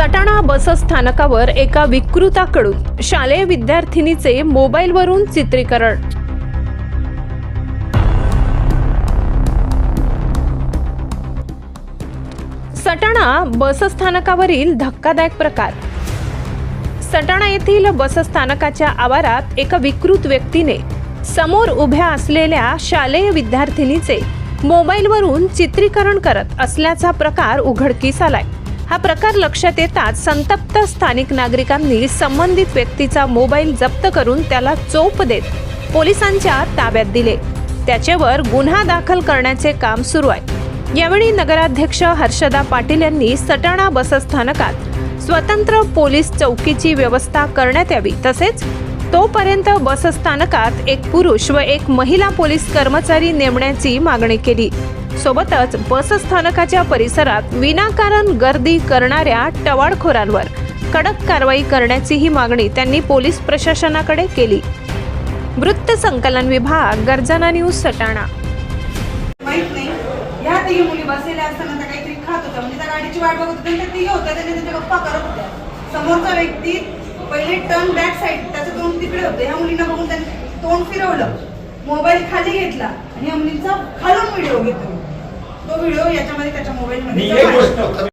सटाणा बसस्थानकावर एका विकृताकडून शालेय विद्यार्थिनीचे मोबाईलवरून चित्रीकरण. सटाणा बसस्थानकावरील धक्कादायक प्रकार. सटाणा येथील बसस्थानकाच्या आवारात एका विकृत व्यक्तीने समोर उभ्या असलेल्या शालेय विद्यार्थिनीचे मोबाईलवरून चित्रीकरण करत असल्याचा प्रकार उघडकीस आलाय. हा प्रकार लक्षात येताच संतप्त स्थानिक नागरिकांनी संबंधित व्यक्तीचा मोबाईल जप्त करून त्याला चोप देत पोलिसांच्या ताब्यात दिले. त्याच्यावर गुन्हा दाखल करण्याचे काम सुरू आहे. यावेळी नगराध्यक्ष हर्षदा पाटील यांनी सटाणा बसस्थानकात स्वतंत्र पोलीस चौकीची व्यवस्था करण्यात यावी तसेच तोपर्यंत बसस्थानकात एक पुरुष व एक महिला पोलीस कर्मचारी नेमण्याची मागणी केली. सोबतच बसस्थानकाच्या परिसरात विनाकारण गर्दी करणाऱ्या टवाळखोरांवर कडक कारवाई करण्याचीही मागणी त्यांनी पोलीस प्रशासनाकडे केली. वृत्त संकलन विभाग गर्जना न्यूज सटाणा. माहीत नाही. ह्या तिघी मुली बसलेल्या असताना त्या काहीतरी खात होत्या. म्हणजे त्या गाडीची वाट बघत होत्या आणि त्या तिघे होत्या. त्याने त्यांच्या गप्पा करत होत्या. समोरचा व्यक्ती पहिले टर्न बॅक साईड त्याचं तोंड तिकडे होते. ह्या मुलींना बघून त्यांनी तोंड फिरवलं. मोबाईल खाली घेतला आणि ह्या मुलींचा खालून व्हिडिओ घेतो तो व्हिडिओ याच्यामध्ये त्याच्या मोबाईल